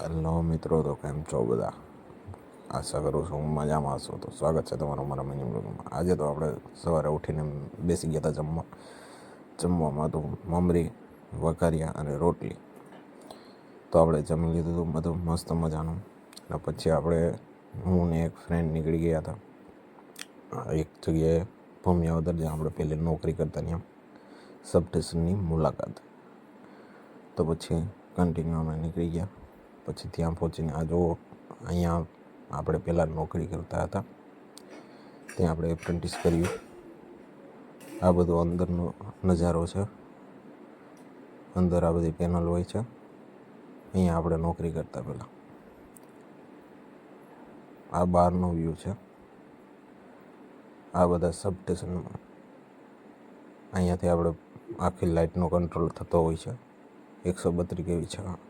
Hello મિત્રો, તો કેમ છો બધા? આશા કરું છું હું મજામાં હશું તો સ્વાગત છે તમારું મારા મિની બ્લોગમાં. આજે તો આપણે સવારે ઉઠીને બેસી ગયા હતા જમવા. જમવામાં તો મમરી, વઘારિયા અને રોટલી. તો આપણે જમી લીધું હતું બધું મસ્ત મજાનું. અને પછી આપણે હું ને એક ફ્રેન્ડ નીકળી ગયા હતા. એક જગ્યાએ ભૂમિયાવદર જ્યાં આપણે પહેલે નોકરી કરતા ત્યાં સબ સ્ટેશનની મુલાકાત. તો પછી કન્ટિન્યુ અમે નીકળી ગયા. પછી ત્યાં પહોંચીને આ જુઓ અહીંયા આપણે પહેલાં નોકરી કરતા હતા, ત્યાં આપણે એપ્રેન્ટિસ કર્યું. આ બધો અંદરનો નજારો છે. અંદર આ બધી પેનલ હોય છે. અહીંયા આપણે નોકરી કરતા પહેલાં. આ બહારનો વ્યૂ છે. આ બધા સબ સ્ટેશનમાં અહીંયાથી આપણે આખી લાઇટનો કંટ્રોલ થતો હોય છે. એકસો બત્રીસ કેવી છે?